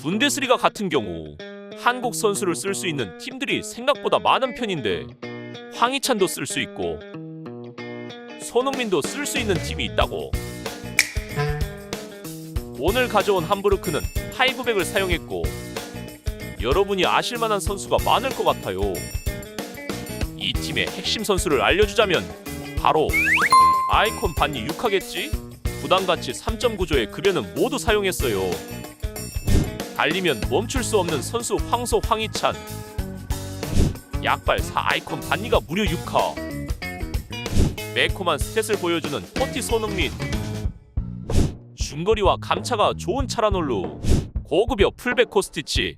분데스리가 같은 경우 한국 선수를 쓸 수 있는 팀들이 생각보다 많은 편인데 황희찬도 쓸 수 있고 손흥민도 쓸 수 있는 팀이 있다고. 오늘 가져온 함부르크는 파이브백을 사용했고 여러분이 아실 만한 선수가 많을 것 같아요. 이 팀의 핵심 선수를 알려주자면 바로 아이콘 반니 6하겠지? 부담같이 3점 구조의 급여는 모두 사용했어요. 달리면 멈출 수 없는 선수 황소 황희찬. 약발 4 아이콘 반니가 무려 6화 매콤한 스탯을 보여주는 포티 손흥민. 중거리와 감차가 좋은 차라놀루. 고급여 풀백 코스티치.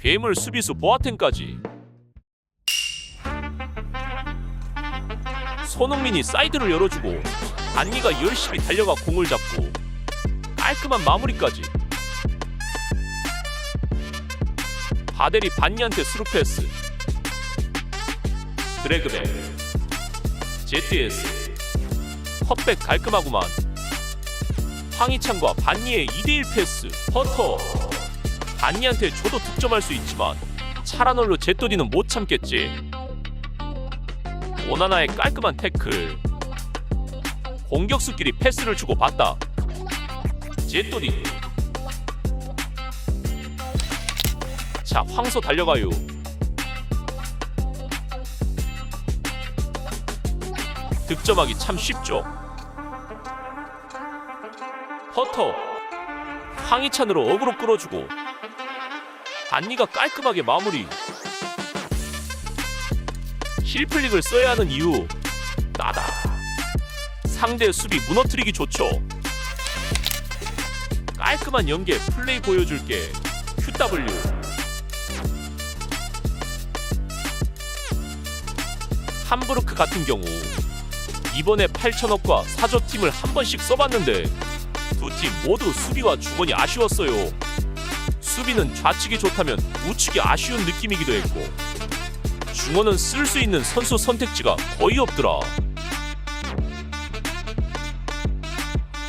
괴물 수비수 보아텐까지. 손흥민이 사이드를 열어주고 안니가 열심히 달려가 공을 잡고 깔끔한 마무리까지 바델이 반니한테 스루 패스 드래그백 ZS 컵백 깔끔하구만. 황희찬과 반니의 2대1 패스 퍼터. 반니한테 줘도 득점할 수 있지만 차라놀로 제또디는 못 참겠지. 오나나의 깔끔한 태클. 공격수끼리 패스를 주고 받다. 제또디 자 황소 달려가요. 득점하기 참 쉽죠. 퍼터. 황희찬으로 어그로 끌어주고 안니가 깔끔하게 마무리. 힐플릭을 써야 하는 이유. 나다. 상대 수비 무너뜨리기 좋죠. 깔끔한 연계 플레이 보여줄게. QW 함부르크 같은 경우 이번에 8천억과 사조팀을 한 번씩 써봤는데 두 팀 모두 수비와 주번이 아쉬웠어요. 수비는 좌측이 좋다면 우측이 아쉬운 느낌이기도 했고 중원은 쓸 수 있는 선수 선택지가 거의 없더라.